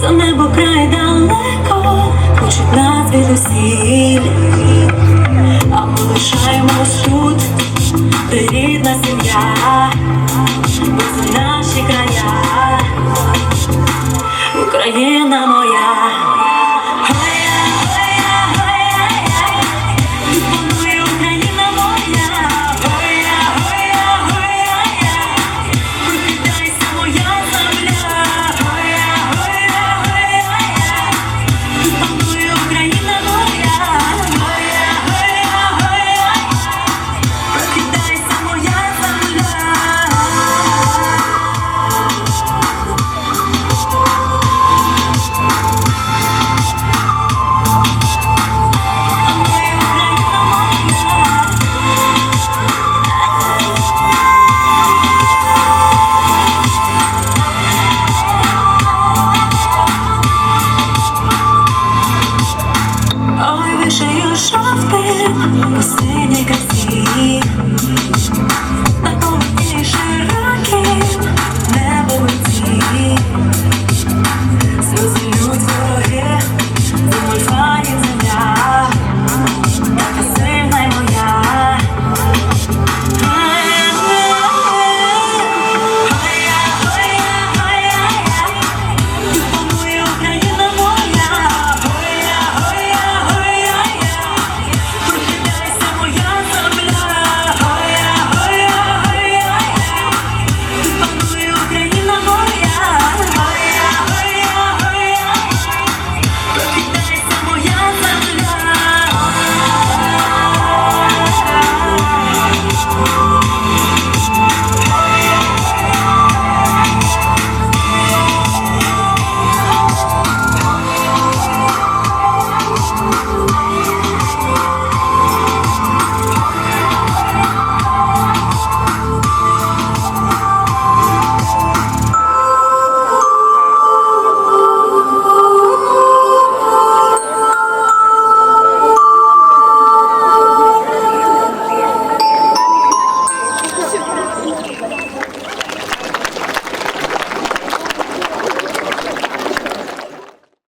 за небо край далеко, хочуть нас від усіх, а ми лишаємось тут, де рідна сім'я, бо за наші країни. Жовтим у синій красі